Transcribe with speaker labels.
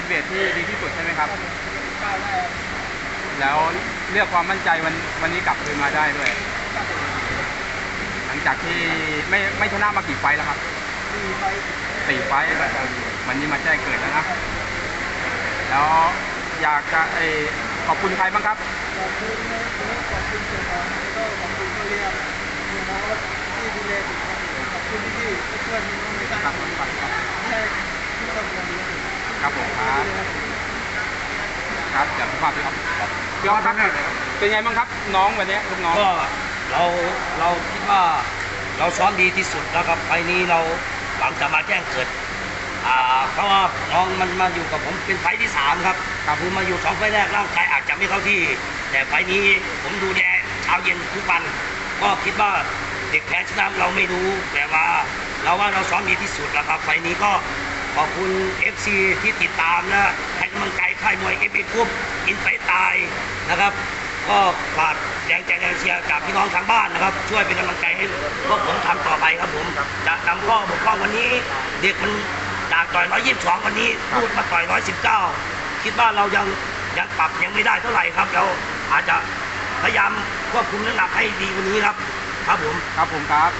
Speaker 1: เป็นเวทที่ดีที่สุดใช่ไหมครับ
Speaker 2: ก้าวแรก
Speaker 1: แล้วเรียกความมั่นใจวันวันนี้กลับคืนมาได้ด้วย
Speaker 2: กับ
Speaker 1: หลังจากที่ไม่ไม่ชนะมากี่ไฟล์แล้วครับ
Speaker 2: มีไป
Speaker 1: สี่ไฟล์แล้ววันนี้มาแจ้งเกิดแล้วนะแล้วอยากจะเออขอบคุณใครบ้างครับ
Speaker 2: ขอบคุณนะขอบคุณเจ้าของแล้วก็ขอบคุณเขาเรียกมีน้องที่ดูแลผมขอบคุณที่เพื่อนมีน้องไม่ตั้ง
Speaker 1: ครับครับครับ
Speaker 2: ให้ที่ทำงานดี
Speaker 1: ครับผมครับครับจากสุภาพด้วยครับพี่ออสครับเป็นไงบ้างครับน้องวันนี้ลูกน้อง
Speaker 3: ก็เราเราคิดว่าเราซ้อมดีที่สุดแล้วครับไฟนี้เราหวังจะมาแจ้งเกิดอ่าเพราะว่าน้องมันมาอยู่กับผมเป็นไฟที่สามครับ
Speaker 1: ครับ
Speaker 3: คือมาอยู่สองไฟแรกร่างกายอาจจะไม่เข้าที่ แต่ไฟนี้ผมดูแลเช้าเย็นทุกวันก็คิดว่าเด็กแพ้ชนะเราไม่รู้แต่ว่าเราว่าเราซ้อมดีที่สุดแล้วครับไฟนี้ก็ ขอบคุณ FC ที่ติดตามนะให้กำลังใจค่ายมวยเอฟเอกรุ๊ปอินไฟตายนะครับก็ฝากแรงใจแรงเชียร์จากพี่น้องทางบ้านนะครับ ช่วยเป็นกำลังใจให้พวกผมทำต่อไปครับผมจะนำข้อบกพร่องวันนี้ เด็กมันจากต่อย122วันนี้พูดมาต่อย119คิดว่าเรายังยังปรับยังไม่ได้เท่าไหร่ครับเราอาจจะพยายามควบคุมน้ำหนักให้ดีกว่านี้ครับ ครับผม
Speaker 1: ครับผมครับ